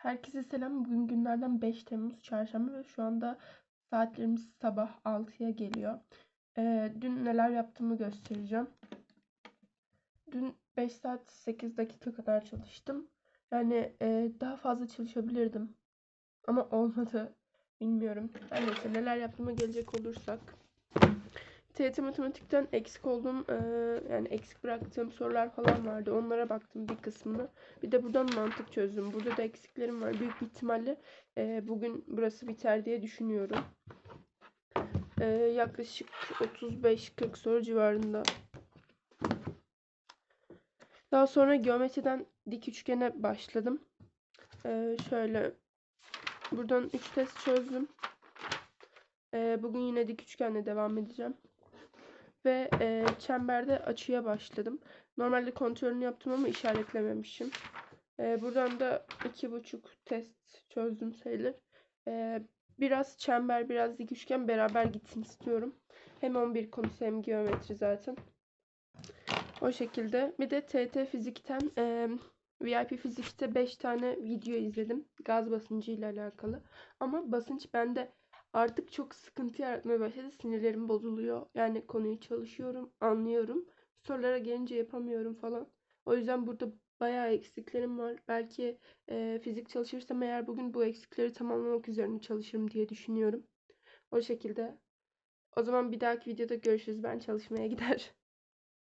Herkese selam. Bugün günlerden 5 Temmuz Çarşamba ve şu anda saatlerimiz sabah 6'ya geliyor. Ee, dün neler yaptığımı göstereceğim. Dün 5 saat 8 dakika kadar çalıştım. Yani e, daha fazla çalışabilirdim. Ama olmadı. Bilmiyorum. Neyse neler yaptığıma gelecek olursak. TYT Matematik'ten eksik olduğum e, yani eksik bıraktığım sorular falan vardı. Onlara baktım bir kısmını. Bir de buradan mantık çözdüm. Burada da eksiklerim var. Büyük ihtimalle e, bugün burası biter diye düşünüyorum. E, yaklaşık 35-40 soru civarında. Daha sonra geometriden dik üçgene başladım. E, şöyle buradan 3 test çözdüm. E, bugün yine dik üçgenle devam edeceğim ve e, çemberde açıya başladım. Normalde kontrolünü yaptım ama işaretlememişim. E, buradan da iki buçuk test çözdüm sayılır. E, biraz çember, biraz dik üçgen beraber gitsin istiyorum. Hem 11 konusu hem geometri zaten. O şekilde. Bir de TT Fizik'ten e, VIP Fizik'te 5 tane video izledim. Gaz basıncı ile alakalı. Ama basınç bende artık çok sıkıntı yaratmaya başladı. Sinirlerim bozuluyor. Yani konuyu çalışıyorum, anlıyorum. Sorulara gelince yapamıyorum falan. O yüzden burada bayağı eksiklerim var. Belki e, fizik çalışırsam eğer bugün bu eksikleri tamamlamak üzerine çalışırım diye düşünüyorum. O şekilde. O zaman bir dahaki videoda görüşürüz. Ben çalışmaya gider.